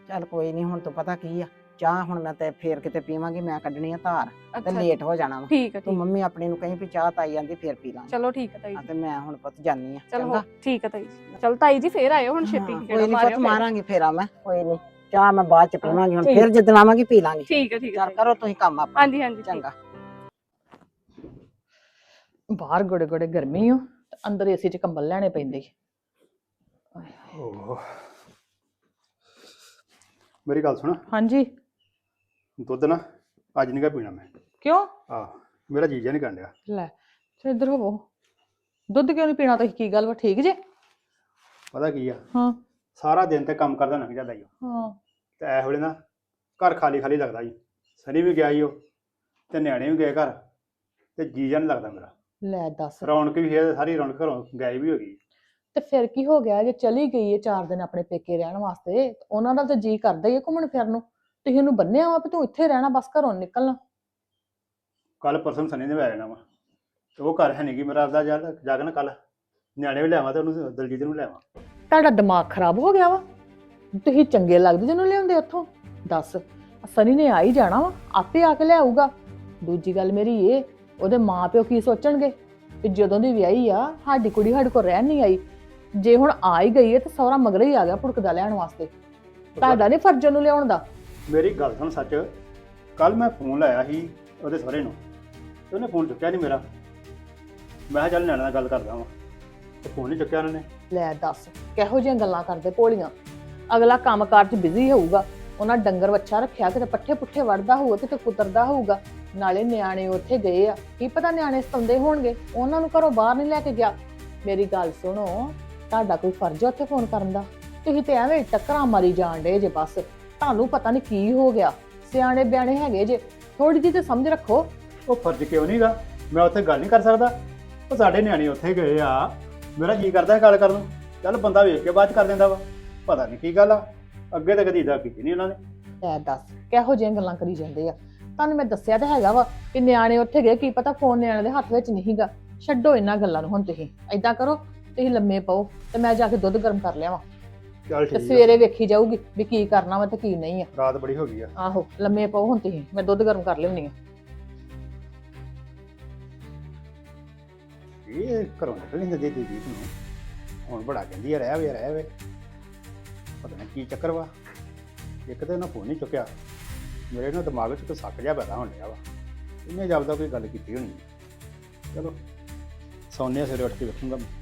ਚੱਲ ਕੋਈ ਨਹੀਂ ਹੁਣ ਤੂੰ ਪਤਾ ਕੀ ਆ। ਚਾਹ ਹੁਣ ਮੈਂ ਤੇ ਫੇਰ ਕਿਤੇ ਪੀਵਾਂਗੀ ਮੈਂ ਕੱਢਣੀ ਆ ਧਾਰ ਤੇ ਅੱਛਾ ਲੇਟ ਹੋ ਜਾਣਾ ਵਾ। ਠੀਕ ਹੈ ਤੂੰ ਠੀਕ ਮੰਮੀ ਆਪਣੀ ਨੂੰ ਕਹੀਂ ਵੀ ਚਾਹ ਤਾਈ ਜਾਂਦੀ ਫੇਰ ਪੀ ਲਾਂਗੇ। ਚਲੋ ਠੀਕ ਹੈ ਤਾਈ ਜੀ। ਤੇ ਮੈਂ ਹੁਣ ਪੁੱਤ ਜਾਨੀ ਆ ਚਲੋ ਹੋ- ਠੀਕ ਹੈ ਤਾਈ ਜੀ। ਚਲ ਤਾਈ ਜੀ ਫੇਰ ਆਇਓ ਹੁਣ ਛੇਤੀ ਹਾਂ, ਕੋਈ ਨਹੀਂ ਪੁੱਤ ਫਿਰ। ਮਾਰਾਂਗੇ ਫੇਰਾ ਮੈਂ ਕੋਈ ਨਹੀਂ ਚਾਹ ਮੈਂ ਬਾਅਦ ਚ ਪੀਵਾਂਗੀ ਹੁਣ ਠੀਕ। ਫੇਰ ਜਿੱਦਣ ਆਵਾਂਗੀ ਪੀ ਲਾਂਗੇ। ਠੀਕ ਹੈ ਠੀਕ ਹੈ ਚੱਲ ਕਰੋ ਤੁਸੀਂ ਕੰਮ ਆਪਣਾ। ਹਾਂਜੀ ਹਾਂਜੀ ਠੀਕ। ਚੰਗਾ। ਬਾਹਰ ਗੋੜੇ ਗੋੜੇ ਗਰਮੀ ਹੋ ਤੇ ਅੰਦਰ ਏਸੀ 'ਚ ਕੰਬਲ ਲੈਣੇ ਪੈਂਦੇ। ਓਹ। ਮੇਰੀ ਗੱਲ ਸੁਣ। ਹਾਂਜੀ। ਦੁੱਧ ਨਾ ਅੱਜ ਨਹੀਂ ਗਾ ਪੀਣਾ ਮੈਂ। ਕਿਉਂ? ਆਹ ਮੇਰਾ ਜੀਜਾ ਨਹੀਂ ਡਿਆ। ਲੈ ਤੇ ਇੱਧਰ ਹੋਵੋ। ਦੁੱਧ ਕਿਉਂ ਨਹੀਂ ਪੀਣਾ ਤੁਸੀਂ? ਕੀ ਗੱਲ ਵਾ? ਠੀਕ ਜੇ? ਪਤਾ ਕੀ ਆ? ਹਾਂ। ਸਾਰਾ ਦਿਨ ਤੇ ਕੰਮ ਕਰਦਾ ਲੰਘ ਜਾਂਦਾ ਈ ਓ। ਹਾਂ। ਤੇ ਐ ਵੇਲੇ ਨਾ ਘਰ ਖਾਲੀ ਖਾਲੀ ਲੱਗਦਾ ਜੀ ਸਨੀ ਵੀ ਗਿਆ ਈ ਉਹ ਤੇ ਨਿਆਣੇ ਵੀ ਗਏ ਘਰ ਤੇ ਜੀਜਾ ਨਹੀਂ ਲੱਗਦਾ ਮੇਰਾ। ਲੈ ਦੱਸ। ਰੌਣਕ ਵੀ ਹੈ ਸਾਰੀ ਰੌਣਕ ਘਰੋਂ ਗਾਇਬ ਵੀ ਹੋ ਗਈ। ਤੇ ਫਿਰ ਕੀ ਹੋ ਗਿਆ? ਜੇ ਚਲੀ ਗਈ ਹੈ ਚਾਰ ਦਿਨ ਆਪਣੇ ਪੇਕੇ ਰਹਿਣ ਵਾਸਤੇ ਤੇ ਉਹਨਾਂ ਦਾ ਤਾਂ ਜੀ ਕਰਦਾ ਹੀ ਹੈ ਘੁੰਮਣ ਫਿਰਨ ਨੂੰ। ਤੁਸੀਂ ਉਹਨੂੰ ਬੰਨਿਆ ਵਾ ਵੀ ਤੂੰ ਇੱਥੇ ਰਹਿਣਾ ਬਸ ਘਰੋਂ ਨੀ ਨਿਕਲਣਾ। ਕੱਲ ਪਰਸੋਂ ਸਨੀ ਨੇ ਵੀ ਆ ਜਾਣਾ ਵਾ। ਤੇ ਉਹ ਘਰ ਹੈ ਨਹੀਂ ਗੀ ਮੇਰਾ ਆਪਦਾ ਜਾ ਜਾ ਕੇ ਨਾ ਕੱਲ ਨਿਆਣੇ ਵੀ ਲਿਆਵਾਂ ਤੇ ਉਹਨੂੰ ਦਲਜੀਤ ਨੂੰ ਲਿਆਵਾਂ ਤੁਹਾਡਾ ਦਿਮਾਗ ਖਰਾਬ ਹੋ ਗਿਆ ਵਾ? ਤੁਸੀਂ ਚੰਗੇ ਲੱਗਦੇ ਜਿਹਨੂੰ ਲਿਆਉਂਦੇ ਉੱਥੋਂ? ਦੱਸ ਸਨੀ ਨੇ ਆ ਹੀ ਜਾਣਾ ਵਾ ਆਪੇ ਆ ਕੇ ਲਿਆਊਗਾ ਦੂਜੀ ਗੱਲ ਮੇਰੀ ਇਹ ਉਹਦੇ ਮਾਪਿਓ ਕੀ ਸੋਚਣਗੇ? ਕਿ ਜਦੋਂ ਦੀ ਵਿਆਹੀ ਆ ਸਾਡੀ ਕੁੜੀ ਸਾਡੇ ਕੋਲ ਰਹਿਣ ਨਹੀਂ ਆਈ। ਜੇ ਹੁਣ ਆ ਹੀ ਗਈ ਹੈ ਤਾਂ ਸਹੁਰਾ ਮਗਰ ਹੀ ਆ ਗਿਆ ਭੁੜਕਦਾ ਲੈਣ ਵਾਸਤੇ। ਤੁਹਾਡਾ ਨਹੀਂ ਫਰਜ਼ ਉਹਨੂੰ ਲਿਆਉਣ ਦਾ। ਮੇਰੀ ਗੱਲ ਸੁਣ ਸੱਚ। ਕੱਲ ਮੈਂ ਫੋਨ ਲਾਇਆ ਸੀ ਉਹਦੇ ਸਹੁਰੇ ਨੂੰ ਤੇ ਉਹਨੇ ਫੋਨ ਚੁੱਕਿਆ ਨਹੀਂ ਮੇਰਾ। ਮੈਂ ਕਿਹਾ ਚੱਲ ਨਿਆਣੇ ਨਾਲ ਗੱਲ ਕਰਦਾ ਵਾਂ। ਤੇ ਫੋਨ ਨਹੀਂ ਚੁੱਕਿਆ ਉਹਨਾਂ ਨੇ। ਲੈ ਦੱਸ, ਕਿਹੋ ਜਿਹੀਆਂ ਗੱਲਾਂ ਕਰਦੇ ਭੋਲੀਆਂ? ਅਗਲਾ ਕੰਮਕਾਰ 'ਚ ਬਿਜ਼ੀ ਹੋਊਗਾ। ਉਹਨਾਂ ਡੰਗਰ ਵੱਛਾ ਰੱਖਿਆ, ਕਿਤੇ ਪੱਠੇ ਪੁੱਠੇ ਵੜਦਾ ਹੋਊਗਾ, ਕਿਤੇ ਕੁਤਰਦਾ ਹੋਊਗਾ। ਨਾਲੇ ਨਿਆਣੇ ਉੱਥੇ ਗਏ ਆ। ਕੀ ਪਤਾ ਨਿਆਣੇ ਸਤੰਦੇ ਹੋਣਗੇ? ਉਹਨਾਂ ਨੂੰ ਘਰੋਂ ਬਾਹਰ ਨਹੀਂ ਲੈ ਕੇ ਗਿਆ। ਮੇਰੀ ਗੱਲ ਸੁਣੋ, ਤੁਹਾਡਾ ਕੋਈ ਫਰਜ਼ ਆ ਉੱਥੇ ਫੋਨ ਕਰਨ ਦਾ? ਤੁਸੀਂ ਤੇ ਐਵੇਂ ਟੱਕਰਾਂ ਮਾਰੀ ਜਾਣ ਡੇ ਜੇ ਬਸ। ਤੁਹਾਨੂੰ ਪਤਾ ਨਹੀਂ ਕੀ ਹੋ ਗਿਆ। ਸਿਆਣੇ ਬਿਆਣੇ ਹੈਗੇ ਜੇ। ਥੋੜੀ ਜਿਹੀ ਤੇ ਸਮਝ ਰੱਖੋ। ਉਹ ਫਰਜ਼ ਕਿਉਂ ਨਹੀਂਗਾ ਮੈਂ ਉੱਥੇ ਗੱਲ ਨਹੀਂ ਕਰ ਸਕਦਾ। ਉਹ ਸਾਡੇ ਨਿਆਣੇ ਉੱਥੇ ਗਏ ਆ। ਮੇਰਾ ਜੀ ਕਰਦਾ ਹੈ ਗੱਲ ਕਰਨ ਨੂੰ। ਚੱਲ ਬੰਦਾ ਵੇਖ ਕੇ ਬਾਅਦ ਕਰ ਦਿੰਦਾ ਵਾ। ਪਤਾ ਨਹੀਂ ਕੀ ਗੱਲ ਆ। ਅੱਗੇ ਤਾਂ ਕਦੀ ਇਦਾਂ ਕੀਤੀ ਨਹੀਂ ਉਹਨਾਂ ਨੇ। ਲੈ ਦੱਸ ਕਿਹੋ ਜਿਹੀਆਂ ਗੱਲਾਂ ਕਰੀ ਜਾਂਦੇ ਆ? ਤੁਹਾਨੂੰ ਮੈਂ ਦੱਸਿਆ ਤਾਂ ਹੈਗਾ ਵਾ ਕਿ ਨਿਆਣੇ ਉੱਥੇ ਗਏ। ਕੀ ਪਤਾ ਫੋਨ ਨਿਆਣੇ ਦੇ ਹੱਥ ਵਿੱਚ ਨਹੀਂਗਾ ਛੱਡੋ ਇਹਨਾਂ ਗੱਲਾਂ ਨੂੰ ਹੁਣ ਤੁਸੀਂ। ਐਦਾਂ ਕਰੋ ਤੁਸੀਂ ਲੰਮੇ ਪਾਓ ਤੇ ਮੈਂ ਜਾ ਕੇ ਦੁੱਧ ਗਰਮ ਕਰ ਲਿਆਵਾਂ। ਚੱਲ ਤੇ ਠੀਕ ਆ। ਸਵੇਰੇ ਵੇਖੀ ਜਾਊਗੀ ਵੀ ਕੀ ਕਰਨਾ ਵਾ ਤੇ ਕੀ ਨਹੀਂ ਆ। ਰਾਤ ਬੜੀ ਹੋ ਗਈ ਆ। ਆਹੋ ਲੰਮੇ ਪਾਓ ਹੁਣ ਤੁਸੀਂ ਮੈਂ ਦੁੱਧ ਗਰਮ ਕਰ ਲਿਆਉਣੀ ਆ। ਇਹ ਘਰੋਂ ਨਿਕਲ ਨਹੀਂ ਦਿੰਦੀ ਦੀਦੀ ਨੂੰ। ਹੁਣ ਬੜਾ ਕਹਿੰਦੀ ਆ ਰਹਿ ਵੇ ਰਹਿ ਵੇ। ਪਤਾ ਨਹੀਂ ਕੀ ਚੱਕਰ ਵਾ। ਇੱਕ ਤਾਂ ਉਹਨਾਂ ਫੋਨ ਨਹੀਂ ਚੁੱਕਿਆ। ਮੇਰੇ ਨਾ ਦਿਮਾਗ 'ਚ ਕੋਈ ਸੱਕ ਜਿਹਾ ਪੈਦਾ ਹੋਣ ਡਿਆ ਵਾ। ਇਹਨੇ ਜਾਪਦਾ ਕੋਈ ਗੱਲ ਕੀਤੀ ਹੋਣੀ। ਚਲੋ ਸੌਂਨੇ ਸਵੇਰੇ ਉੱਠ ਕੇ ਵੇਖੂੰਗਾ ਮੈਂ।